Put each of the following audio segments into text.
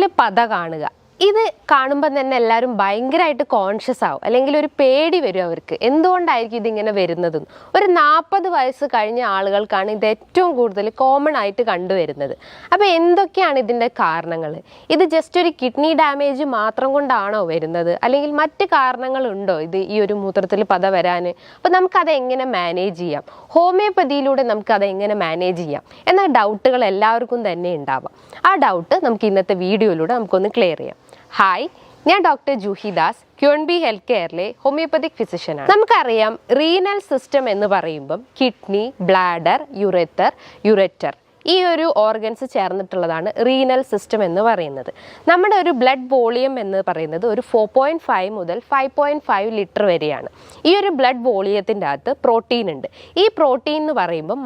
മൂത്രത്തിൽ പത കാണുക. ഇത് കാണുമ്പോൾ തന്നെ എല്ലാവരും ഭയങ്കരമായിട്ട് കോൺഷ്യസ് ആവും. അല്ലെങ്കിൽ ഒരു പേടി വരും അവർക്ക്. എന്തുകൊണ്ടായിരിക്കും ഇതിങ്ങനെ വരുന്നതും? ഒരു നാൽപ്പത് വയസ്സ് കഴിഞ്ഞ ആളുകൾക്കാണ് ഇത് ഏറ്റവും കൂടുതൽ കോമൺ ആയിട്ട് കണ്ടുവരുന്നത്. അപ്പോൾ എന്തൊക്കെയാണ് ഇതിന്റെ കാരണങ്ങൾ? ഇത് ജസ്റ്റ് ഒരു കിഡ്നി ഡാമേജ് മാത്രം കൊണ്ടാണോ വരുന്നത്? അല്ലെങ്കിൽ മറ്റ് കാരണങ്ങളുണ്ടോ ഇത് ഈ ഒരു മൂത്രത്തിൽ പത വരാൻ? അപ്പോൾ നമുക്കത് എങ്ങനെ മാനേജ് ചെയ്യാം? ഹോമിയോപ്പതിയിലൂടെ നമുക്കത് എങ്ങനെ മാനേജ് ചെയ്യാം? എന്ന ഡൗട്ടുകൾ എല്ലാവർക്കും തന്നെ ഉണ്ടാവാം. ആ ഡൗട്ട് നമുക്ക് ഇന്നത്തെ വീഡിയോയിലൂടെ നമുക്കൊന്ന് ക്ലിയർ ചെയ്യാം. ഹായ് ഞാൻ ഡോക്ടർ ജൂഹി ദാസ് ക്യൂൺബി ഹെൽത്ത് കെയറിലെ ഹോമിയോപ്പതിക് ഫിസിഷ്യനാണ് നമുക്കറിയാം റീനൽ സിസ്റ്റം എന്ന് പറയുമ്പം കിഡ്നി ബ്ലാഡർ യുറേത്തർ യുറേറ്റർ ഈ ഒരു ഓർഗൻസ് ചേർന്നിട്ടുള്ളതാണ് റീനൽ സിസ്റ്റം എന്ന് പറയുന്നത്. നമ്മുടെ ഒരു ബ്ലഡ് വോളിയം എന്ന് പറയുന്നത് ഒരു ഫോർ പോയിന്റ് ഫൈവ് മുതൽ ഫൈവ് പോയിന്റ് ഫൈവ് ലിറ്റർ വരെയാണ്. ഈ ഒരു ബ്ലഡ് വോളിയത്തിന്റെ അകത്ത് പ്രോട്ടീൻ ഉണ്ട്. ഈ പ്രോട്ടീൻ എന്ന് പറയുമ്പം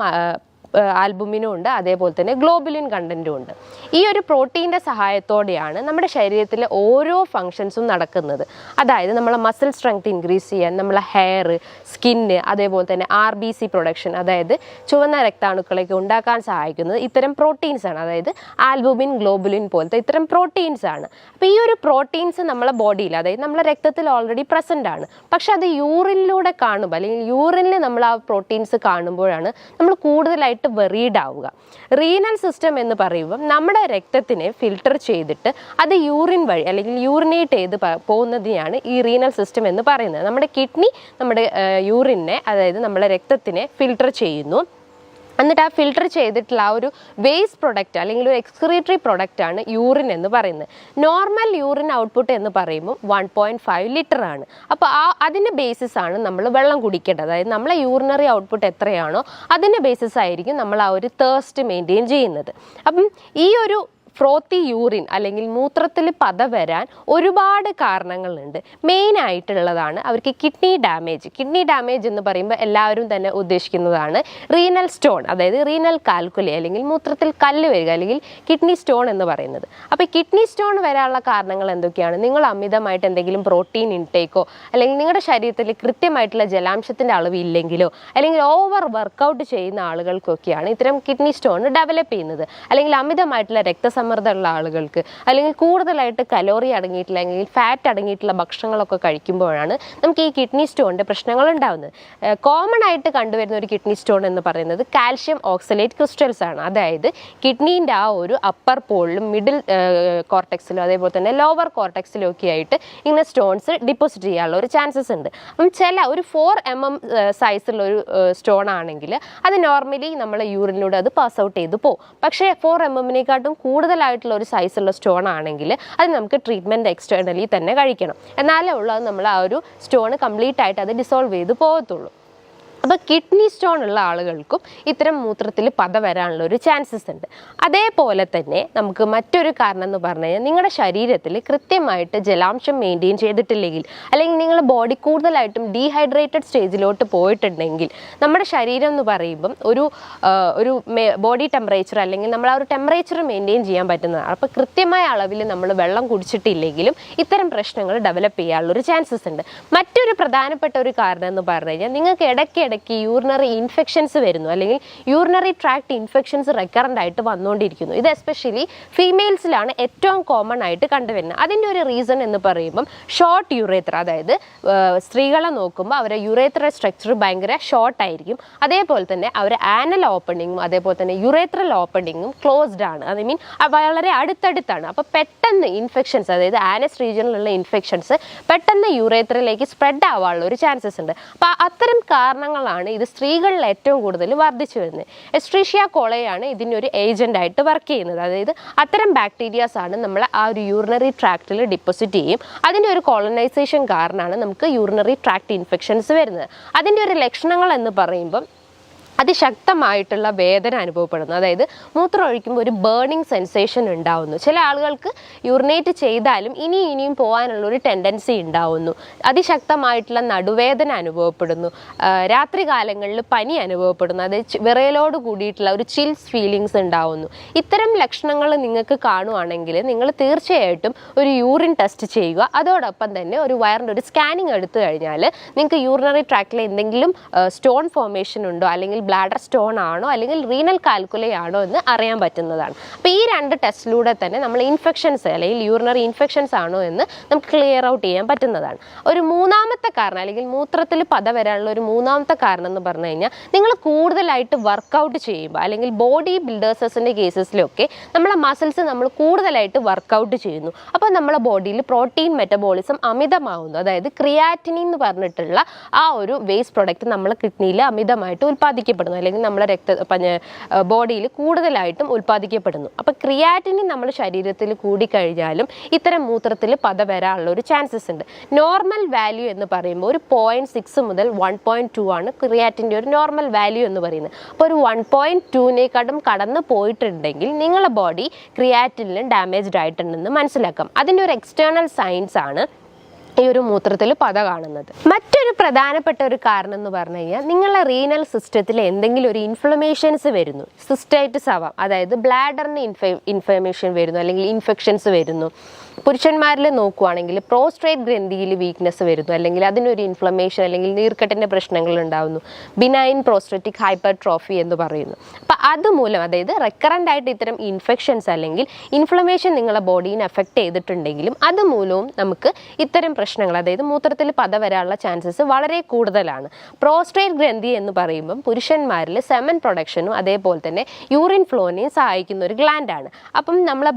ആൽബുമിനും ഉണ്ട് അതേപോലെ തന്നെ ഗ്ലോബുലിൻ കണ്ടന്റും ഉണ്ട്. ഈ ഒരു പ്രോട്ടീന്റെ സഹായത്തോടെയാണ് നമ്മുടെ ശരീരത്തിലെ ഓരോ ഫങ്ഷൻസും നടക്കുന്നത്. അതായത് നമ്മളെ മസിൽ സ്ട്രെങ്ത് ഇൻക്രീസ് ചെയ്യാൻ നമ്മളെ ഹെയർ സ്കിന്ന് അതേപോലെ തന്നെ ആർ ബി സി പ്രൊഡക്ഷൻ അതായത് ചുവന്ന രക്താണുക്കളൊക്കെ ഉണ്ടാക്കാൻ സഹായിക്കുന്നത് ഇത്തരം പ്രോട്ടീൻസ് ആണ്. അതായത് ആൽബുമിൻ ഗ്ലോബുലിൻ പോലത്തെ ഇത്തരം പ്രോട്ടീൻസ് ആണ്. അപ്പോൾ ഈ ഒരു പ്രോട്ടീൻസ് നമ്മളെ ബോഡിയിൽ അതായത് നമ്മളെ രക്തത്തിൽ ഓൾറെഡി പ്രസന്റ് ആണ്. പക്ഷെ അത് യൂറിനിലൂടെ കാണുമ്പോൾ അല്ലെങ്കിൽ യൂറിനിൽ നമ്മൾ ആ പ്രോട്ടീൻസ് കാണുമ്പോഴാണ് നമ്മൾ കൂടുതലായിട്ട് വെറീഡ് ആവുക. റീനൽ സിസ്റ്റം എന്ന് പറയുമ്പം നമ്മുടെ രക്തത്തിനെ ഫിൽട്ടർ ചെയ്തിട്ട് അത് യൂറിൻ വഴി അല്ലെങ്കിൽ യൂറിനേറ്റ് ചെയ്ത് പോകുന്നതിനെയാണ് ഈ റീനൽ സിസ്റ്റം എന്ന് പറയുന്നത്. നമ്മുടെ കിഡ്നി നമ്മുടെ യൂറിനെ അതായത് നമ്മുടെ രക്തത്തിനെ ഫിൽട്ടർ ചെയ്യുന്നു. എന്നിട്ട് ആ ഫിൽട്ടർ ചെയ്തിട്ടുള്ള ആ ഒരു വേസ്റ്റ് പ്രൊഡക്റ്റ് അല്ലെങ്കിൽ ഒരു എക്സ്ക്രീറ്ററി പ്രൊഡക്റ്റ് ആണ് യൂറിൻ എന്ന് പറയുന്നത്. നോർമൽ യൂറിൻ ഔട്ട്പുട്ട് എന്ന് പറയുമ്പോൾ വൺ പോയിന്റ് ഫൈവ് ലിറ്റർ ആണ്. അപ്പോൾ ആ അതിന്റെ ബേസിസ് ആണ് നമ്മൾ വെള്ളം കുടിക്കേണ്ടത്. അതായത് നമ്മളെ യൂറിനറി ഔട്ട്പുട്ട് എത്രയാണോ അതിന്റെ ബേസിസ് ആയിരിക്കും നമ്മൾ ആ ഒരു തേഴ്സ്റ്റ് മെയിന്റെയിൻ ചെയ്യുന്നത്. അപ്പം ഈ ഒരു ഫ്രോത്തി യൂറിൻ അല്ലെങ്കിൽ മൂത്രത്തിൽ പത വരാൻ ഒരുപാട് കാരണങ്ങളുണ്ട്. മെയിൻ ആയിട്ടുള്ളതാണ് അവർക്ക് കിഡ്നി ഡാമേജ് കിഡ്നി ഡാമേജ് എന്ന് പറയുമ്പോൾ എല്ലാവരും തന്നെ ഉദ്ദേശിക്കുന്നതാണ് റീനൽ സ്റ്റോൺ അതായത് റീനൽ കാൽക്കുലി അല്ലെങ്കിൽ മൂത്രത്തിൽ കല്ല് വരിക അല്ലെങ്കിൽ കിഡ്നി സ്റ്റോൺ എന്ന് പറയുന്നത്. അപ്പോൾ കിഡ്നി സ്റ്റോൺ വരാനുള്ള കാരണങ്ങൾ എന്തൊക്കെയാണ്? നിങ്ങൾ അമിതമായിട്ട് എന്തെങ്കിലും പ്രോട്ടീൻ ഇൻടേക്കോ അല്ലെങ്കിൽ നിങ്ങളുടെ ശരീരത്തിൽ കൃത്യമായിട്ടുള്ള ജലാംശത്തിന്റെ അളവ് ഇല്ലെങ്കിലോ അല്ലെങ്കിൽ ഓവർ വർക്കൗട്ട് ചെയ്യുന്ന ആളുകൾക്കൊക്കെയാണ് ഇത്തരം കിഡ്നി സ്റ്റോൺ ഡെവലപ്പ് ചെയ്യുന്നത്. അല്ലെങ്കിൽ അമിതമായിട്ടുള്ള രക്തസമ്മർദ്ദമുള്ള ആളുകൾക്ക് അല്ലെങ്കിൽ കൂടുതലായിട്ട് കലോറി അടങ്ങിയിട്ടില്ലെങ്കിൽ ഫാറ്റ് അടങ്ങിയിട്ടുള്ള ഭക്ഷണങ്ങളൊക്കെ കഴിക്കുമ്പോഴാണ് നമുക്ക് ഈ കിഡ്നി സ്റ്റോണിന്റെ പ്രശ്നങ്ങൾ ഉണ്ടാകുന്നത് കോമൺ ആയിട്ട് കണ്ടുവരുന്ന ഒരു കിഡ്നി സ്റ്റോൺ എന്ന് പറയുന്നത് കാൽഷ്യം ഓക്സലേറ്റ് ക്രിസ്റ്റൽസ് ആണ്. അതായത് കിഡ്നീന്റെ ആ ഒരു അപ്പർ പോളിലും മിഡിൽ കോർട്ടെക്സിലും അതേപോലെ തന്നെ ലോവർ കോർട്ടെക്സിലും ഒക്കെ ആയിട്ട് ഇങ്ങനെ സ്റ്റോൺസ് ഡിപ്പോസിറ്റ് ചെയ്യാനുള്ള ഒരു ചാൻസസ് ഉണ്ട്. അപ്പം ചില ഒരു ഫോർ എം എം സൈസുള്ള ഒരു സ്റ്റോൺ ആണെങ്കിൽ അത് നോർമലി നമ്മൾ യൂറിനിലൂടെ അത് പാസ് ഔട്ട് ചെയ്ത് പോകും പക്ഷേ ഫോർ എം എമ്മിനെക്കാട്ടും കൂടുതലായിട്ടുള്ള ഒരു സൈസുള്ള സ്റ്റോൺ ആണെങ്കിൽ അത് നമുക്ക് ട്രീറ്റ്മെന്റ് എക്സ്റ്റേണലി തന്നെ കഴിക്കണം. എന്നാലേ ഉള്ളൂ അത് നമ്മൾ ആ ഒരു സ്റ്റോൺ കംപ്ലീറ്റ് ആയിട്ട് അത് ഡിസോൾവ് ചെയ്ത് പോകത്തുള്ളൂ. അപ്പോൾ കിഡ്നി സ്റ്റോൺ ഉള്ള ആളുകൾക്കും ഇത്തരം മൂത്രത്തിൽ പത വരാനുള്ള ഒരു ചാൻസസ് ഉണ്ട്. അതേപോലെ തന്നെ നമുക്ക് മറ്റൊരു കാരണം എന്ന് പറഞ്ഞു കഴിഞ്ഞാൽ നിങ്ങളുടെ ശരീരത്തിൽ കൃത്യമായിട്ട് ജലാംശം മെയിന്റെയിൻ ചെയ്തിട്ടില്ലെങ്കിൽ അല്ലെങ്കിൽ നിങ്ങളുടെ ബോഡി കൂടുതലായിട്ടും ഡീഹൈഡ്രേറ്റഡ് സ്റ്റേജിലോട്ട് പോയിട്ടുണ്ടെങ്കിൽ നമ്മുടെ ശരീരം എന്ന് പറയുമ്പം ഒരു ഒരു ബോഡി ടെമ്പറേച്ചർ അല്ലെങ്കിൽ നമ്മൾ ആ ഒരു ടെമ്പറേച്ചർ മെയിന്റെയിൻ ചെയ്യാൻ പറ്റുന്നതാണ്. അപ്പോൾ കൃത്യമായ അളവിൽ നമ്മൾ വെള്ളം കുടിച്ചിട്ടില്ലെങ്കിലും ഇത്തരം പ്രശ്നങ്ങൾ ഡെവലപ്പ് ചെയ്യാനുള്ള ഒരു ചാൻസസ് ഉണ്ട്. മറ്റൊരു പ്രധാനപ്പെട്ട ഒരു കാരണം എന്ന് പറഞ്ഞു കഴിഞ്ഞാൽ നിങ്ങൾക്ക് ഇടയ്ക്കിടയ്ക്ക് യൂറിനറി ഇൻഫെക്ഷൻസ് വരുന്നു. അല്ലെങ്കിൽ യൂറിനറി ട്രാക്ട് ഇൻഫെക്ഷൻസ് റെക്കറന്റ് ആയിട്ട് വന്നുകൊണ്ടിരിക്കുന്നു. ഇത് എസ്പെഷ്യലി ഫീമെയിൽസിലാണ് ഏറ്റവും കോമൺ ആയിട്ട് കണ്ടുവരുന്നത്. അതിന്റെ ഒരു റീസൺ എന്ന് പറയുമ്പം ഷോർട്ട് യുറേത്ര അതായത് സ്ത്രീകളെ നോക്കുമ്പോൾ അവരെ യുറേത്ര സ്ട്രക്ചർ ഭയങ്കര ഷോർട്ട് ആയിരിക്കും. അതേപോലെ തന്നെ അവർ ആനൽ ഓപ്പണിങ്ങും അതേപോലെ തന്നെ യുറേത്രൽ ഓപ്പണിങ്ങും ക്ലോസ്ഡ് ആണ്. ഐ മീൻ വളരെ അടുത്തടുത്താണ്. അപ്പോൾ പെട്ടെന്ന് ഇൻഫെക്ഷൻസ് അതായത് ആനസ് റീജിയനിലുള്ള ഇൻഫെക്ഷൻസ് പെട്ടെന്ന് യുറേത്രയിലേക്ക് സ്പ്രെഡ് ആവാനുള്ള ഒരു ചാൻസസ് ഉണ്ട്. അപ്പോൾ അത്തരം കാരണങ്ങളാണ് ഇത് സ്ത്രീകളിൽ ഏറ്റവും കൂടുതൽ വർദ്ധിച്ചു വരുന്നത്. എസ്ട്രീഷ്യ കോളയാണ് ഇതിനൊരു ഏജന്റ് ആയിട്ട് വർക്ക് ചെയ്യുന്നത്. അതായത് അത്തരം ബാക്ടീരിയാസ് ആണ് നമ്മൾ ആ ഒരു യൂറിനറി ട്രാക്റ്റിൽ ഡിപ്പോസിറ്റ് ചെയ്യും. അതിന്റെ ഒരു കോളനൈസേഷൻ കാരണമാണ് നമുക്ക് യൂറിനറി ട്രാക്ട് ഇൻഫെക്ഷൻസ് വരുന്നത്. അതിന്റെ ഒരു ലക്ഷണങ്ങൾ എന്ന് പറയുമ്പം അതിശക്തമായിട്ടുള്ള വേദന അനുഭവപ്പെടുന്നു. അതായത് മൂത്രം ഒഴിക്കുമ്പോൾ ഒരു ബേണിംഗ് സെൻസേഷൻ ഉണ്ടാവുന്നു. ചില ആളുകൾക്ക് യൂറിനേറ്റ് ചെയ്താലും ഇനി ഇനിയും പോകാനുള്ള ഒരു ടെൻഡൻസി ഉണ്ടാവുന്നു. അതിശക്തമായിട്ടുള്ള നടുവേദന അനുഭവപ്പെടുന്നു. രാത്രി കാലങ്ങളിൽ പനി അനുഭവപ്പെടുന്നു. അതായത് വിറയലോട് കൂടിയിട്ടുള്ള ഒരു ചിൽസ് ഫീലിങ്സ് ഉണ്ടാവുന്നു. ഇത്തരം ലക്ഷണങ്ങൾ നിങ്ങൾക്ക് കാണുവാണെങ്കിൽ നിങ്ങൾ തീർച്ചയായിട്ടും ഒരു യൂറിൻ ടെസ്റ്റ് ചെയ്യുക. അതോടൊപ്പം തന്നെ ഒരു വയറിന്റെ ഒരു സ്കാനിങ് എടുത്തു കഴിഞ്ഞാൽ നിങ്ങൾക്ക് യൂറിനറി ട്രാക്റ്റിൽ എന്തെങ്കിലും സ്റ്റോൺ ഫോർമേഷൻ ഉണ്ടോ? അല്ലെങ്കിൽ ബ്ലാഡർ സ്റ്റോൺ ആണോ അല്ലെങ്കിൽ റീനൽ കാൽക്കുലേ ആണോ എന്ന് അറിയാൻ പറ്റുന്നതാണ്. അപ്പോൾ ഈ രണ്ട് ടെസ്റ്റിലൂടെ തന്നെ നമ്മൾ ഇൻഫെക്ഷൻസ് അല്ലെങ്കിൽ യൂറിനറി ഇൻഫെക്ഷൻസ് ആണോ എന്ന് നമുക്ക് ക്ലിയർ ഔട്ട് ചെയ്യാൻ പറ്റുന്നതാണ്. ഒരു മൂന്നാമത്തെ കാരണം അല്ലെങ്കിൽ മൂത്രത്തിൽ പത വരാനുള്ള ഒരു മൂന്നാമത്തെ കാരണം എന്ന് പറഞ്ഞു കഴിഞ്ഞാൽ നിങ്ങൾ കൂടുതലായിട്ട് വർക്കൗട്ട് ചെയ്യുമ്പോൾ അല്ലെങ്കിൽ ബോഡി ബിൽഡേഴ്സസിന്റെ കേസസിലൊക്കെ നമ്മളെ മസിൽസ് നമ്മൾ കൂടുതലായിട്ട് വർക്കൗട്ട് ചെയ്യുന്നു. അപ്പോൾ നമ്മളെ ബോഡിയിൽ പ്രോട്ടീൻ മെറ്റബോളിസം അമിതമാവുന്നു. അതായത് ക്രിയാറ്റിനി എന്ന് പറഞ്ഞിട്ടുള്ള ആ ഒരു വേസ്റ്റ് പ്രൊഡക്റ്റ് നമ്മളെ കിഡ്നിയിൽ അമിതമായിട്ട് ഉൽപ്പാദിക്കപ്പെടുന്നു അല്ലെങ്കിൽ നമ്മുടെ രക്ത ബോഡിയിൽ കൂടുതലായിട്ടും ഉൽപ്പാദിക്കപ്പെടുന്നു. അപ്പോൾ ക്രിയാറ്റിനിൻ നമ്മൾ ശരീരത്തിൽ കൂടി കഴിഞ്ഞാലും ഇത്തരം മൂത്രത്തിൽ പത വരാനുള്ള ഒരു ചാൻസസ് ഉണ്ട്. നോർമൽ വാല്യൂ എന്ന് പറയുമ്പോൾ ഒരു പോയിന്റ് സിക്സ് മുതൽ വൺ പോയിന്റ് ടു ആണ് ക്രിയാറ്റിന്റെ ഒരു നോർമൽ വാല്യൂ എന്ന് പറയുന്നത്. അപ്പോൾ ഒരു വൺ പോയിന്റ് ടുവിനേക്കാട്ടും കടന്ന് പോയിട്ടുണ്ടെങ്കിൽ നിങ്ങളുടെ ബോഡി ക്രിയാറ്റിനിലും ഡാമേജ്ഡ് ആയിട്ടുണ്ടെന്ന് മനസ്സിലാക്കാം. അതിന്റെ ഒരു എക്സ്റ്റേണൽ സയൻസ് ആണ് ഈ ഒരു മൂത്രത്തിൽ പത കാണുന്നത്. മറ്റൊരു പ്രധാനപ്പെട്ട ഒരു കാരണം എന്ന് പറഞ്ഞു കഴിഞ്ഞാൽ നിങ്ങളെ റീനൽ സിസ്റ്റത്തിൽ എന്തെങ്കിലും ഒരു ഇൻഫ്ലമേഷൻസ് വരുന്നു. സിസ്റ്റൈറ്റിസ് ആവാം. അതായത് ബ്ലാഡറിന് ഇൻഫ ഇൻഫ്ലമേഷൻ വരുന്നു അല്ലെങ്കിൽ ഇൻഫെക്ഷൻസ് വരുന്നു. പുരുഷന്മാരിൽ നോക്കുവാണെങ്കിൽ പ്രോസ്ട്രേറ്റ് ഗ്രന്ഥിയിൽ വീക്ക്നെസ് വരുന്നു. അല്ലെങ്കിൽ അതിനൊരു ഇൻഫ്ലമേഷൻ അല്ലെങ്കിൽ നീർക്കെട്ടിന്റെ പ്രശ്നങ്ങൾ ഉണ്ടാകുന്നു ബിനൈൻ പ്രോസ്ട്രറ്റിക് ഹൈപ്പർ ട്രോഫി എന്ന് പറയുന്നു. അപ്പം അതുമൂലം അതായത് റെക്കറന്റ് ആയിട്ട് ഇത്തരം ഇൻഫെക്ഷൻസ് അല്ലെങ്കിൽ ഇൻഫ്ലമേഷൻ നിങ്ങളെ ബോഡീനെ എഫക്റ്റ് ചെയ്തിട്ടുണ്ടെങ്കിലും അതുമൂലവും നമുക്ക് ഇത്തരം പ്രശ്നങ്ങൾ അതായത് മൂത്രത്തിൽ പത വരാനുള്ള ചാൻസസ് വളരെ കൂടുതലാണ്. പ്രോസ്ട്രേറ്റ് ഗ്രന്ഥി എന്ന് പറയുമ്പം പുരുഷന്മാരിൽ സെമൻ പ്രൊഡക്ഷനും അതേപോലെ തന്നെ യൂറിൻ ഫ്ലോനെയും സഹായിക്കുന്ന ഒരു ഗ്ലാൻഡാണ് അപ്പം നമ്മളെ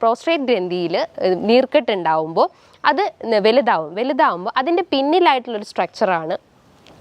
പ്രോസ്ട്രേറ്റ് ഗ്രന്ഥിയിൽ നീർക്കെട്ട് ഉണ്ടാവുമ്പോൾ അത് വലുതാവും. വലുതാവുമ്പോൾ അതിന്റെ പിന്നിലായിട്ടുള്ളൊരു സ്ട്രക്ചറാണ്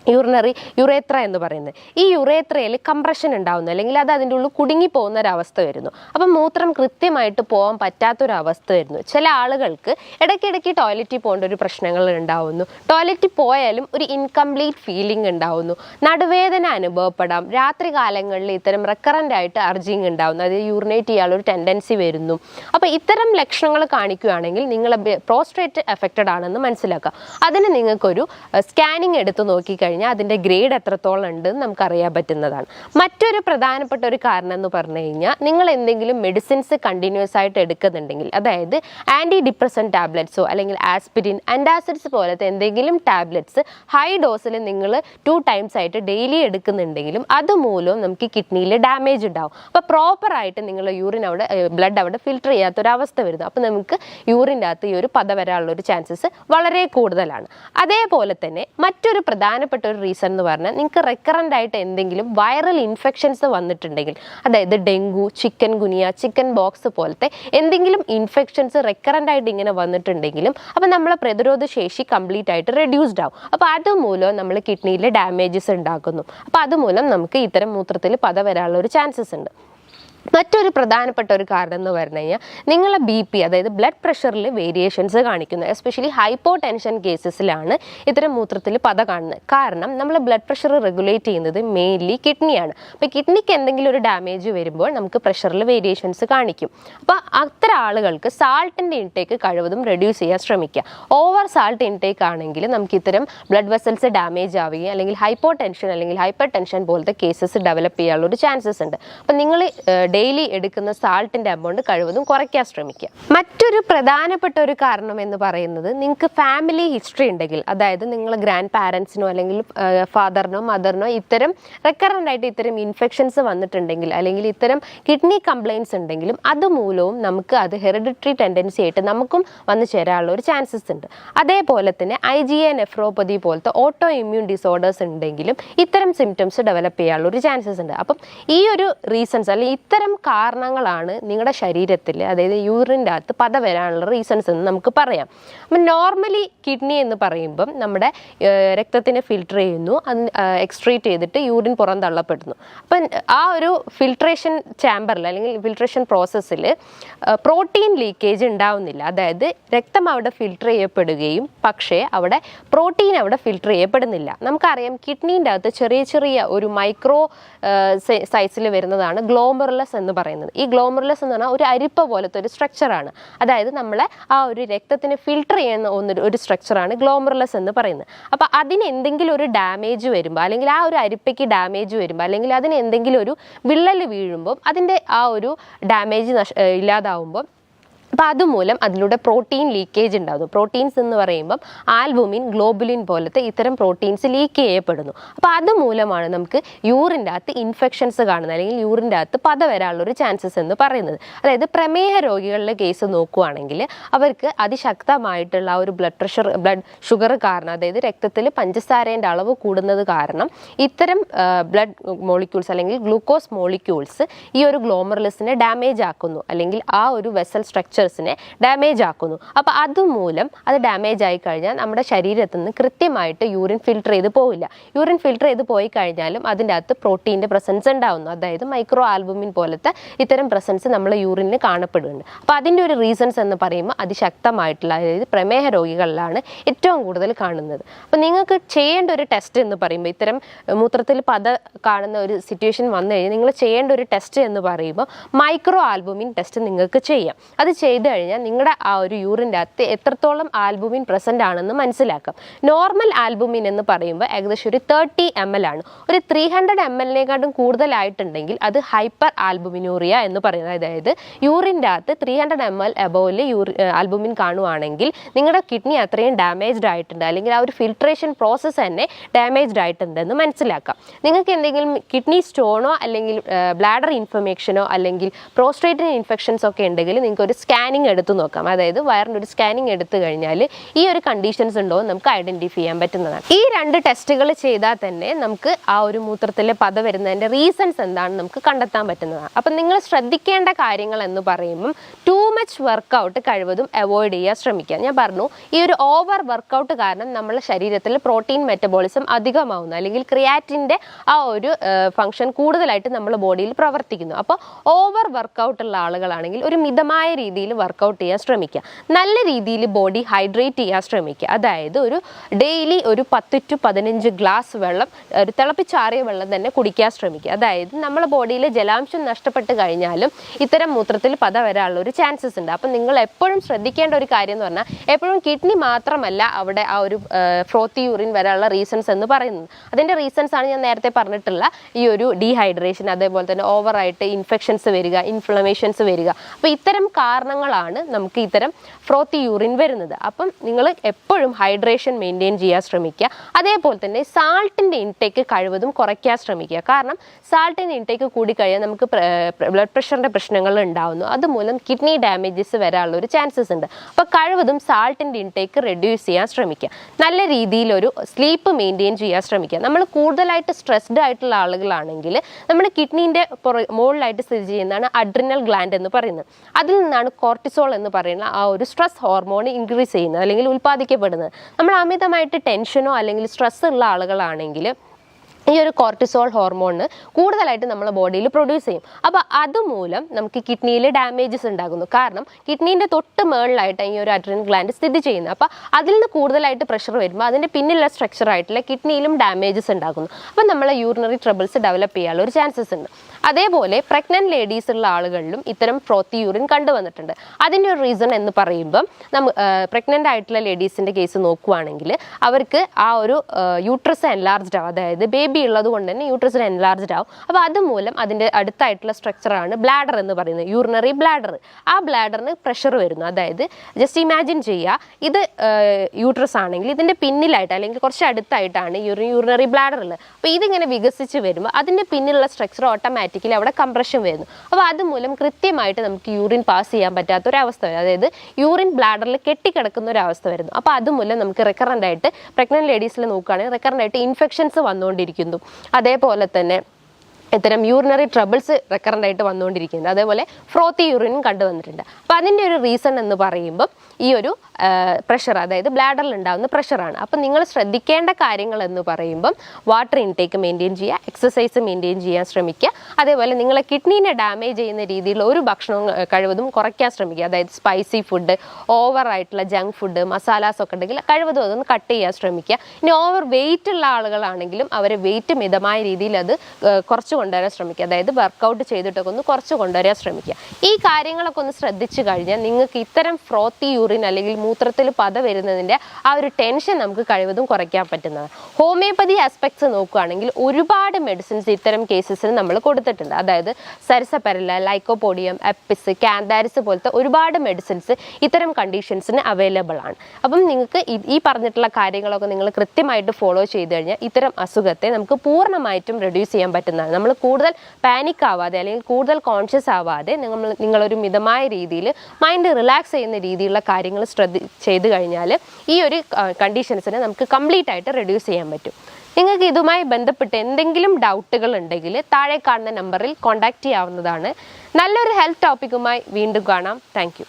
യൂറിനറി യുറേത്ര എന്ന് പറയുന്നത്. ഈ യുറേത്രയിൽ കംപ്രഷൻ ഉണ്ടാവുന്നു. അല്ലെങ്കിൽ അത് അതിന്റെ ഉള്ളിൽ കുടുങ്ങി പോകുന്ന ഒരു അവസ്ഥ വരുന്നു. അപ്പം മൂത്രം കൃത്യമായിട്ട് പോകാൻ പറ്റാത്തൊരവസ്ഥ വരുന്നു. ചില ആളുകൾക്ക് ഇടയ്ക്കിടയ്ക്ക് ടോയ്ലറ്റിൽ പോകേണ്ട ഒരു പ്രശ്നങ്ങൾ ഉണ്ടാവുന്നു. ടോയ്ലറ്റിൽ പോയാലും ഒരു ഇൻകംപ്ലീറ്റ് ഫീലിംഗ് ഉണ്ടാവുന്നു. നടുവേദന അനുഭവപ്പെടാം. രാത്രി കാലങ്ങളിൽ ഇത്തരം റെക്കറന്റ് ആയിട്ട് അർജിങ് ഉണ്ടാവുന്നു. അതായത് യൂറിനേറ്റ് ചെയ്യാനുള്ള ഒരു ടെൻഡൻസി വരുന്നു. അപ്പോൾ ഇത്തരം ലക്ഷണങ്ങൾ കാണിക്കുകയാണെങ്കിൽ നിങ്ങളെ പ്രോസ്ട്രേറ്റ് എഫക്റ്റഡ് ആണെന്ന് മനസ്സിലാക്കാം അതിന് നിങ്ങൾക്കൊരു സ്കാനിങ് എടുത്ത് നോക്കിക്കഴിഞ്ഞാൽ അതിന്റെ ഗ്രേഡ് എത്രത്തോളം ഉണ്ടെന്ന് നമുക്ക് അറിയാൻ പറ്റുന്നതാണ്. മറ്റൊരു പ്രധാനപ്പെട്ട ഒരു കാരണം എന്ന് പറഞ്ഞു കഴിഞ്ഞാൽ നിങ്ങൾ എന്തെങ്കിലും മെഡിസിൻസ് കണ്ടിന്യൂസ് ആയിട്ട് എടുക്കുന്നുണ്ടെങ്കിൽ അതായത് ആന്റി ഡിപ്രസൻ ടാബ്ലറ്റ്സോ അല്ലെങ്കിൽ ആസ്പിരിൻ ആന്റാസിഡ്സ് പോലത്തെ എന്തെങ്കിലും ടാബ്ലറ്റ്സ് ഹൈ ഡോസിൽ നിങ്ങൾ ടു ടൈംസ് ആയിട്ട് ഡെയിലി എടുക്കുന്നുണ്ടെങ്കിലും അതുമൂലം നമുക്ക് കിഡ്നിയിൽ ഡാമേജ് ഉണ്ടാവും. അപ്പോൾ പ്രോപ്പറായിട്ട് നിങ്ങൾ യൂറിൻ അവിടെ ബ്ലഡ് അവിടെ ഫിൽട്ടർ ചെയ്യാത്തൊരവസ്ഥ വരുന്നു. അപ്പോൾ നമുക്ക് യൂറിന്റെ അകത്ത് ഈ ഒരു പത വരാനുള്ള ഒരു ചാൻസസ് വളരെ കൂടുതലാണ്. അതേപോലെ തന്നെ മറ്റൊരു പ്രധാനപ്പെട്ട ഒരു റീസൺ എന്ന് പറഞ്ഞാൽ നിങ്ങൾക്ക് റെക്കറന്റ് ആയിട്ട് എന്തെങ്കിലും വൈറൽ ഇൻഫെക്ഷൻസ് വന്നിട്ടുണ്ടെങ്കിൽ അതായത് dengue chikungunya chickenpox പോലത്തെ എന്തെങ്കിലും ഇൻഫെക്ഷൻസ് റെക്കറന്റ് ആയിട്ട് ഇങ്ങനെ വന്നിട്ടുണ്ടെങ്കിലും അപ്പോൾ നമ്മളെ പ്രതിരോധ ശേഷി കംപ്ലീറ്റ് ആയിട്ട് റെഡ്യൂസ്ഡ് ആവും. അപ്പോൾ അതുമൂലം നമ്മൾ കിഡ്നിയിൽ ഡാമേജസ് ഉണ്ടാക്കുന്നു. അപ്പോൾ അതുമൂലം നമുക്ക് ഇത്തരം മൂത്രത്തിൽ പത വരാനുള്ള ഒരു ചാൻസസ് ഉണ്ട്. മറ്റൊരു പ്രധാനപ്പെട്ട ഒരു കാരണം എന്ന് പറഞ്ഞു കഴിഞ്ഞാൽ നിങ്ങളെ ബി പി അതായത് ബ്ലഡ് പ്രഷറിൽ വേരിയേഷൻസ് കാണിക്കുന്നു. എസ്പെഷ്യലി ഹൈപ്പോ ടെൻഷൻ കേസസിലാണ് ഇത്തരം മൂത്രത്തിൽ പത കാണുന്നത്. കാരണം നമ്മൾ ബ്ലഡ് പ്രഷർ റെഗുലേറ്റ് ചെയ്യുന്നത് മെയിൻലി കിഡ്നിയാണ് അപ്പോൾ കിഡ്നിക്ക് എന്തെങ്കിലും ഒരു ഡാമേജ് വരുമ്പോൾ നമുക്ക് പ്രഷറിൽ വേരിയേഷൻസ് കാണിക്കും. അപ്പോൾ അത്തരം ആളുകൾക്ക് സാൾട്ടിന്റെ ഇൻടേക്ക് കഴിവതും റെഡ്യൂസ് ചെയ്യാൻ ശ്രമിക്കുക. ഓവർ സാൾട്ട് ഇൻടേക്ക് ആണെങ്കിൽ നമുക്ക് ഇത്തരം ബ്ലഡ് വെസൽസ് ഡാമേജ് ആവുകയും അല്ലെങ്കിൽ ഹൈപ്പോ ടെൻഷൻ അല്ലെങ്കിൽ ഹൈപ്പർ ടെൻഷൻ പോലത്തെ കേസസ് ഡെവലപ്പ് ചെയ്യാനുള്ള ഒരു ചാൻസസ് ഉണ്ട്. അപ്പം നിങ്ങൾ ഡെയിലി എടുക്കുന്ന സാൾട്ടിന്റെ എമൗണ്ട് കഴിവതും കുറയ്ക്കാൻ ശ്രമിക്കുക. മറ്റൊരു പ്രധാനപ്പെട്ട ഒരു കാരണം എന്ന് പറയുന്നത് നിങ്ങൾക്ക് ഫാമിലി ഹിസ്റ്ററി ഉണ്ടെങ്കിൽ അതായത് നിങ്ങൾ ഗ്രാൻഡ് പാരൻസിനോ അല്ലെങ്കിൽ ഫാദറിനോ മദറിനോ ഇത്തരം റെക്കറന്റ് ആയിട്ട് ഇത്തരം ഇൻഫെക്ഷൻസ് വന്നിട്ടുണ്ടെങ്കിൽ അല്ലെങ്കിൽ ഇത്തരം കിഡ്നി കംപ്ലയിൻസ് ഉണ്ടെങ്കിലും അതുമൂലവും നമുക്ക് അത് ഹെറിഡിറ്ററി ടെൻഡൻസി ആയിട്ട് നമുക്കും വന്നു ചേരാനുള്ള ഒരു ചാൻസസ് ഉണ്ട്. അതേപോലെ തന്നെ ഐ ജി എ നെഫ്രോപ്പതി പോലത്തെ ഓട്ടോ ഇമ്മ്യൂൺ ഡിസോർഡേഴ്സ് ഉണ്ടെങ്കിലും ഇത്തരം സിംറ്റംസ് ഡെവലപ്പ് ചെയ്യാനുള്ള ഒരു ചാൻസസ് ഉണ്ട്. അപ്പം ഈ ഒരു റീസൺസ് അല്ലെങ്കിൽ ഇത്തരം കാരണങ്ങളാണ് നിങ്ങളുടെ ശരീരത്തിൽ അതായത് യൂറിന്റെ അകത്ത് പത വരാനുള്ള റീസൺസ് എന്ന് നമുക്ക് പറയാം. അപ്പം നോർമലി കിഡ്നി എന്ന് പറയുമ്പം നമ്മുടെ രക്തത്തിനെ ഫിൽട്ടർ ചെയ്യുന്നു അത് എക്സ്ട്രീറ്റ് ചെയ്തിട്ട് യൂറിൻ പുറന്തള്ളപ്പെടുന്നു അപ്പം ആ ഒരു ഫിൽട്രേഷൻ ചാമ്പറിൽ അല്ലെങ്കിൽ ഫിൽട്രേഷൻ പ്രോസസ്സിൽ പ്രോട്ടീൻ ലീക്കേജ് ഉണ്ടാവുന്നില്ല. അതായത് രക്തം അവിടെ ഫിൽട്ടർ ചെയ്യപ്പെടുകയും പക്ഷേ അവിടെ പ്രോട്ടീൻ അവിടെ ഫിൽട്ടർ ചെയ്യപ്പെടുന്നില്ല. നമുക്കറിയാം കിഡ്നീന്റെ അകത്ത് ചെറിയ ചെറിയ ഒരു മൈക്രോ സൈസിൽ വരുന്നതാണ് ഗ്ലോമറുലസ് എന്ന് പറയുന്നത്. ഈ ഗ്ലോമറുലസ് എന്ന് പറഞ്ഞാൽ ഒരു അരിപ്പ പോലത്തെ ഒരു സ്ട്രക്ചറാണ് അതായത് നമ്മളെ ആ ഒരു രക്തത്തിനെ ഫിൽട്ടർ ചെയ്യുന്ന ഒന്ന് ഒരു സ്ട്രക്ചറാണ് ഗ്ലോമറുലസ് എന്ന് പറയുന്നത്. അപ്പോൾ അതിന് എന്തെങ്കിലും ഒരു ഡാമേജ് വരുമ്പോൾ അല്ലെങ്കിൽ ആ ഒരു അരിപ്പയ്ക്ക് ഡാമേജ് വരുമ്പോൾ അല്ലെങ്കിൽ അതിന് എന്തെങ്കിലും ഒരു വിള്ളൽ വീഴുമ്പോൾ അതിന്റെ ആ ഒരു ഡാമേജ് നഷ് ഇല്ലാതാവുമ്പോൾ അപ്പോൾ അതുമൂലം അതിലൂടെ പ്രോട്ടീൻ ലീക്കേജ് ഉണ്ടാകുന്നു. പ്രോട്ടീൻസ് എന്ന് പറയുമ്പം ആൽബുമിൻ ഗ്ലോബുലിൻ പോലത്തെ ഇത്തരം പ്രോട്ടീൻസ് ലീക്ക് ചെയ്യപ്പെടുന്നു. അപ്പോൾ അതുമൂലമാണ് നമുക്ക് യൂറിന്റെ അകത്ത് ഇൻഫെക്ഷൻസ് കാണുന്നത് അല്ലെങ്കിൽ യൂറിന്റെ അകത്ത് പത വരാനുള്ളൊരു ചാൻസസ് എന്ന് പറയുന്നത്. അതായത് പ്രമേഹ രോഗികളുടെ കേസ് നോക്കുകയാണെങ്കിൽ അവർക്ക് അതിശക്തമായിട്ടുള്ള ഒരു ബ്ലഡ് പ്രഷർ ബ്ലഡ് ഷുഗർ കാരണം അതായത് രക്തത്തിൽ പഞ്ചസാരേന്റെ അളവ് കൂടുന്നത് കാരണം ഇത്തരം ബ്ലഡ് മോളിക്യൂൾസ് അല്ലെങ്കിൽ ഗ്ലൂക്കോസ് മോളിക്യൂൾസ് ഈ ഒരു ഗ്ലോമർലെസിനെ ഡാമേജ് ആക്കുന്നു. അല്ലെങ്കിൽ ആ ഒരു വെസൽ സ്ട്രക്ചേഴ്സിനെ ഡാമേജ് ആക്കുന്നു. അപ്പോൾ അതുമൂലം അത് ഡാമേജ് ആയി കഴിഞ്ഞാൽ നമ്മുടെ ശരീരത്തിൽ നിന്ന് കൃത്യമായിട്ട് യൂറിൻ ഫിൽട്ടർ ചെയ്ത് പോവില്ല. യൂറിൻ ഫിൽട്ടർ ചെയ്ത് പോയി കഴിഞ്ഞാലും അതിന്റെ അകത്ത് പ്രോട്ടീന്റെ പ്രസൻസ് ഉണ്ടാവുന്നു. അതായത് മൈക്രോ ആൽബുമിൻ പോലത്തെ ഇത്തരം പ്രസൻസ് നമ്മൾ യൂറിനിൽ കാണപ്പെടുന്നുണ്ട്. അപ്പോൾ അതിന്റെ ഒരു റീസൺസ് എന്ന് പറയുമ്പോൾ അതിശക്തമായിട്ടുള്ള അതായത് പ്രമേഹ രോഗികളിലാണ് ഏറ്റവും കൂടുതൽ കാണുന്നത്. അപ്പോൾ നിങ്ങൾക്ക് ചെയ്യേണ്ട ഒരു ടെസ്റ്റ് എന്ന് പറയുമ്പോൾ ഇത്തരം മൂത്രത്തിൽ പത കാണുന്ന ഒരു സിറ്റുവേഷൻ വന്നു കഴിഞ്ഞാൽ നിങ്ങൾ ചെയ്യേണ്ട ഒരു ടെസ്റ്റ് എന്ന് പറയുമ്പോൾ മൈക്രോ ആൽബുമിൻ ടെസ്റ്റ് നിങ്ങൾക്ക് ചെയ്യാം. അത് ചെയ്തു കഴിഞ്ഞാൽ നിങ്ങളുടെ ആ ഒരു യൂറിന്റെ അകത്ത് എത്രത്തോളം ആൽബുമിൻ പ്രസന്റ് ആണെന്ന് മനസ്സിലാക്കാം. നോർമൽ ആൽബുമിൻ എന്ന് പറയുമ്പോൾ ഏകദേശം ഒരു തേർട്ടി എം എൽ ആണ്. ഒരു ത്രീ ഹൺഡ്രഡ് എം എല്ലിനെക്കാട്ടും കൂടുതലായിട്ടുണ്ടെങ്കിൽ അത് ഹൈപ്പർ ആൽബുമിനൂറിയ എന്ന് പറയുന്നത്. അതായത് യൂറിന്റെ അകത്ത് ത്രീ ഹൺഡ്രഡ് എം എൽ എബോവിൽ യൂറി ആൽബുമിൻ കാണുവാണെങ്കിൽ നിങ്ങളുടെ കിഡ്നി അത്രയും ഡാമേജ്ഡ് ആയിട്ടുണ്ട്. അല്ലെങ്കിൽ ആ ഒരു ഫിൽട്രേഷൻ പ്രോസസ്സ് തന്നെ ഡാമേജ്ഡ് ആയിട്ടുണ്ടെന്ന് മനസ്സിലാക്കാം. നിങ്ങൾക്ക് എന്തെങ്കിലും കിഡ്നി സ്റ്റോണോ അല്ലെങ്കിൽ ബ്ലാഡർ ഇൻഫർമേഷനോ അല്ലെങ്കിൽ പ്രോസ്ട്രേറ്റിൻ ഇൻഫെക്ഷൻസ് ഒക്കെ ഉണ്ടെങ്കിൽ നിങ്ങൾക്ക് ഒരു സ്കാനിങ് എടുത്തു നോക്കാം. അതായത് വയറിന്റെ ഒരു സ്കാനിങ് എടുത്തു കഴിഞ്ഞാൽ ഈ ഒരു കണ്ടീഷൻസ് ഉണ്ടോ എന്ന് നമുക്ക് ഐഡന്റിഫൈ ചെയ്യാൻ പറ്റുന്നതാണ്. ഈ രണ്ട് ടെസ്റ്റുകൾ ചെയ്താൽ തന്നെ നമുക്ക് ആ ഒരു മൂത്രത്തിലെ പത വരുന്നതിന്റെ റീസൺസ് എന്താണെന്ന് നമുക്ക് കണ്ടെത്താൻ പറ്റുന്നതാണ്. അപ്പം നിങ്ങൾ ശ്രദ്ധിക്കേണ്ട കാര്യങ്ങൾ എന്ന് പറയുമ്പം ടു മച്ച് വർക്കൗട്ട് കഴിവതും അവോയ്ഡ് ചെയ്യാൻ ശ്രമിക്കുക. ഞാൻ പറഞ്ഞു ഈ ഒരു ഓവർ വർക്കൗട്ട് കാരണം നമ്മുടെ ശരീരത്തിൽ പ്രോട്ടീൻ മെറ്റബോളിസം അധികമാവുന്നു. അല്ലെങ്കിൽ ക്രിയാറ്റിന്റെ ആ ഒരു ഫംഗ്ഷൻ കൂടുതലായിട്ട് നമ്മൾ ബോഡിയിൽ പ്രവർത്തിക്കുന്നു. അപ്പോൾ ഓവർ വർക്കൗട്ട് ഉള്ള ആളുകളാണെങ്കിൽ ഒരു മിതമായ രീതിയിൽ വർക്കൗട്ട് ചെയ്യാൻ ശ്രമിക്കുക. നല്ല രീതിയിൽ ബോഡി ഹൈഡ്രേറ്റ് ചെയ്യാൻ ശ്രമിക്കുക. അതായത് ഒരു ഡെയിലി ഒരു പത്ത് ടു പതിനഞ്ച് ഗ്ലാസ് വെള്ളം ഒരു തിളപ്പിച്ചാറിയ വെള്ളം തന്നെ കുടിക്കാൻ ശ്രമിക്കുക. അതായത് നമ്മുടെ ബോഡിയിൽ ജലാംശം നഷ്ടപ്പെട്ട് കഴിഞ്ഞാലും ഇത്തരം മൂത്രത്തിൽ പത വരാനുള്ള ഒരു ചാൻസസ് ഉണ്ട്. അപ്പം നിങ്ങൾ എപ്പോഴും ശ്രദ്ധിക്കേണ്ട ഒരു കാര്യം എന്ന് പറഞ്ഞാൽ എപ്പോഴും കിഡ്നി മാത്രമല്ല അവിടെ ആ ഒരു ഫ്രോത്തി യൂറിൻ വരാനുള്ള റീസൺസ് എന്ന് പറയുന്നത്. അതിന്റെ റീസൺസ് ആണ് ഞാൻ നേരത്തെ പറഞ്ഞിട്ടുള്ള ഈ ഒരു ഡീഹൈഡ്രേഷൻ അതേപോലെ തന്നെ ഓവറായിട്ട് ഇൻഫെക്ഷൻസ് വരിക ഇൻഫ്ലമേഷൻസ് വരിക. അപ്പോൾ ഇത്തരം കാരണങ്ങളാണ് നമുക്ക് ഇത്തരം ഫ്രോത്തി യൂറിൻ വരുന്നത്. അപ്പം നിങ്ങൾ എപ്പോഴും ഹൈഡ്രേഷൻ മെയിന്റെയിൻ ചെയ്യാൻ ശ്രമിക്കുക. അതേപോലെ തന്നെ സാൾട്ടിന്റെ ഇൻടേക്ക് കഴിവതും കുറയ്ക്കാൻ ശ്രമിക്കുക. കാരണം സാൾട്ടിന്റെ ഇൻടേക്ക് കൂടിക്കഴിഞ്ഞാൽ നമുക്ക് ബ്ലഡ് പ്രഷറിന്റെ പ്രശ്നങ്ങൾ ഉണ്ടാവുന്നു. അതുമൂലം കിഡ്നി ഡാമേജസ് വരാനുള്ള ഒരു ചാൻസസ് ഉണ്ട്. അപ്പോൾ കഴിവതും സാൾട്ടിന്റെ ഇൻടേക്ക് റെഡ്യൂസ് ചെയ്യാൻ ശ്രമിക്കുക. നല്ല രീതിയിലൊരു സ്ലീപ്പ് മെയിന്റെയിൻ ചെയ്യാൻ ശ്രമിക്കുക. നമ്മൾ കൂടുതലായിട്ട് സ്ട്രെസ്ഡ് ആയിട്ടുള്ള ആളുകളാണെങ്കിൽ നമ്മുടെ കിഡ്നീന്റെ മുകളിലായിട്ട് സ്ഥിതി ചെയ്യുന്നതാണ് അഡ്രിനൽ ഗ്ലാൻഡ് എന്ന് പറയുന്നത്. അതിൽ നിന്നാണ് കോർട്ടിസോൾ എന്ന് പറയുന്ന ആ ഒരു സ്ട്രെസ് ഹോർമോൺ ഇൻക്രീസ് ചെയ്യുന്നത് അല്ലെങ്കിൽ ഉൽപ്പാദിക്കപ്പെടുന്നത് നമ്മൾ അമിതമായിട്ട് ടെൻഷനോ അല്ലെങ്കിൽ സ്ട്രെസ് ഉള്ള ആളുകളാണെങ്കിൽ ഈ ഒരു കോർട്ടിസോൾ ഹോർമോണ് കൂടുതലായിട്ട് നമ്മളെ ബോഡിയിൽ പ്രൊഡ്യൂസ് ചെയ്യും. അപ്പോൾ അതുമൂലം നമുക്ക് കിഡ്നിയിൽ ഡാമേജസ് ഉണ്ടാകുന്നു. കാരണം കിഡ്നീന്റെ തൊട്ട് മേളിലായിട്ട് ഈ ഒരു അഡ്രിൻ ഗ്ലാൻഡ് സ്ഥിതി ചെയ്യുന്നത്. അപ്പോൾ അതിൽ നിന്ന് കൂടുതലായിട്ട് പ്രഷർ വരുമ്പോൾ അതിന്റെ പിന്നിലുള്ള സ്ട്രക്ചർ ആയിട്ടുള്ള കിഡ്നിയിലും ഡാമേജസ് ഉണ്ടാകുന്നു. അപ്പോൾ നമ്മളെ യൂറിനറി ട്രബിൾസ് ഡെവലപ്പ് ചെയ്യാനുള്ള ഒരു ചാൻസസ് ഉണ്ട്. അതേപോലെ പ്രഗ്നന്റ് ലേഡീസ് ഉള്ള ആളുകളിലും ഇത്തരം ഫ്രോത്തി യൂറിൻ കണ്ടുവന്നിട്ടുണ്ട്. അതിന്റെ ഒരു റീസൺ എന്ന് പറയുമ്പം നമ്മ പ്രഗ്നന്റ് ആയിട്ടുള്ള ലേഡീസിന്റെ കേസ് നോക്കുവാണെങ്കിൽ അവർക്ക് ആ ഒരു യൂട്രസ് എൻലാർജ്ഡ് ആവും അതായത് ബേബി ഉള്ളത് കൊണ്ട് തന്നെ യൂട്രസിന് എൻലാർജ്ഡ് ആവും. അപ്പോൾ അതുമൂലം അതിന്റെ അടുത്തായിട്ടുള്ള സ്ട്രക്ചറാണ് ബ്ലാഡർ എന്ന് പറയുന്നത് യൂറിനറി ബ്ലാഡർ ആ ബ്ലാഡറിന് പ്രഷർ വരുന്നു. അതായത് ജസ്റ്റ് ഇമാജിൻ ചെയ്യുക ഇത് യൂട്രസ് ആണെങ്കിൽ ഇതിന്റെ പിന്നിലായിട്ട് അല്ലെങ്കിൽ കുറച്ച് അടുത്തായിട്ടാണ് യൂറി യൂറിനറി ബ്ലാഡർ ഉള്ളത്. അപ്പോൾ ഇതിങ്ങനെ വികസിച്ച് വരുമ്പോൾ അതിന്റെ പിന്നിലുള്ള സ്ട്രക്ചർ ഓട്ടോമാറ്റിക്കലി അവിടെ കംപ്രഷൻ വരുന്നു. അപ്പോൾ അതുമൂലം കൃത്യമായിട്ട് നമുക്ക് യൂറിൻ പാസ് ചെയ്യാൻ പറ്റാത്ത ഒരു അവസ്ഥ വരും. അതായത് യൂറിൻ ബ്ലാഡറിൽ കെട്ടിക്കിടക്കുന്ന ഒരു അവസ്ഥ വരുന്നു. അപ്പോൾ അതുമൂലം നമുക്ക് റെക്കറന്റ് ആയിട്ട് പ്രഗ്നന്റ് ലേഡീസിൽ നോക്കുകയാണെങ്കിൽ റെക്കറന്റ് ആയിട്ട് ഇൻഫെക്ഷൻസ് വന്നുകൊണ്ടിരിക്കുന്നു അതേപോലെ തന്നെ ഇത്തരം യൂറിനറി ട്രബിൾസ് റെക്കറന്റ് ആയിട്ട് വന്നുകൊണ്ടിരിക്കുന്നത് അതേപോലെ ഫ്രോത്തി യൂറിനും കണ്ടുവന്നിട്ടുണ്ട്. അപ്പോൾ അതിന്റെ ഒരു റീസൺ എന്ന് പറയുമ്പം ഈ ഒരു പ്രഷർ അതായത് ബ്ലാഡറിൽ ഉണ്ടാകുന്ന പ്രഷറാണ് അപ്പം നിങ്ങൾ ശ്രദ്ധിക്കേണ്ട കാര്യങ്ങൾ എന്ന് പറയുമ്പം വാട്ടർ ഇൻടേക്ക് മെയിന്റെയിൻ ചെയ്യുക എക്സസൈസ് മെയിന്റെയിൻ ചെയ്യാൻ ശ്രമിക്കുക. അതേപോലെ നിങ്ങളെ കിഡ്നീനെ ഡാമേജ് ചെയ്യുന്ന രീതിയിലുള്ള ഒരു ഭക്ഷണവും കഴിവതും കുറയ്ക്കാൻ ശ്രമിക്കുക. അതായത് സ്പൈസി ഫുഡ് ഓവറായിട്ടുള്ള ജങ്ക് ഫുഡ് മസാലാസ് ഒക്കെ ഉണ്ടെങ്കിൽ കഴിവതും അതൊന്ന് കട്ട് ചെയ്യാൻ ശ്രമിക്കുക. ഇനി ഓവർ വെയിറ്റ് ഉള്ള ആളുകളാണെങ്കിലും അവരെ വെയിറ്റ് മിതമായ രീതിയിൽ അത് കുറച്ച് കൊണ്ടുവരാൻ ശ്രമിക്കുക. അതായത് വർക്കൗട്ട് ചെയ്തിട്ടൊക്കെ ഒന്ന് കുറച്ച് കൊണ്ടുവരാൻ ശ്രമിക്കുക. ഈ കാര്യങ്ങളൊക്കെ ഒന്ന് ശ്രദ്ധിച്ചു കഴിഞ്ഞാൽ നിങ്ങൾക്ക് ഇത്തരം ഫ്രോത്തി യൂറിൻ അല്ലെങ്കിൽ മൂത്രത്തിൽ പത വരുന്നതിന്റെ ആ ഒരു ടെൻഷൻ നമുക്ക് കഴിവതും കുറയ്ക്കാൻ പറ്റുന്നത് ഹോമിയോപ്പതി ആസ്പെക്ട്സ് നോക്കുകയാണെങ്കിൽ ഒരുപാട് മെഡിസിൻസ് ഇത്തരം കേസസിന് നമ്മൾ കൊടുത്തിട്ടുണ്ട്. അതായത് സരസപരല ലൈക്കോപോഡിയം എപ്പിസ് കാന്താരിസ് പോലത്തെ ഒരുപാട് മെഡിസിൻസ് ഇത്തരം കണ്ടീഷൻസിന് അവൈലബിൾ ആണ്. അപ്പം നിങ്ങൾക്ക് ഈ- പറഞ്ഞിട്ടുള്ള കാര്യങ്ങളൊക്കെ നിങ്ങൾ കൃത്യമായിട്ട് ഫോളോ ചെയ്ത് കഴിഞ്ഞാൽ ഇത്തരം അസുഖത്തെ നമുക്ക് പൂർണമായിട്ടും റെഡ്യൂസ് ചെയ്യാൻ പറ്റുന്നതാണ്. നമ്മൾ കൂടുതൽ പാനിക് ആവാതെ അല്ലെങ്കിൽ കൂടുതൽ കോൺഷ്യസ് ആവാതെ നിങ്ങൾ നിങ്ങളൊരു മിതമായ രീതിയിൽ മൈൻഡ് റിലാക്സ് ചെയ്യുന്ന രീതിയിലുള്ള കാര്യങ്ങൾ ശ്രദ്ധി ചെയ്ത് കഴിഞ്ഞാൽ ഈ ഒരു കണ്ടീഷൻസിനെ നമുക്ക് കംപ്ലീറ്റ് ആയിട്ട് റെഡ്യൂസ് ചെയ്യാൻ പറ്റും. നിങ്ങൾക്ക് ഇതുമായി ബന്ധപ്പെട്ട് എന്തെങ്കിലും ഡൗട്ടുകൾ ഉണ്ടെങ്കിൽ താഴെ കാണുന്ന നമ്പറിൽ കോൺടാക്റ്റ് ചെയ്യാവുന്നതാണ്. നല്ലൊരു ഹെൽത്ത് ടോപ്പിക്കുമായി വീണ്ടും കാണാം. താങ്ക്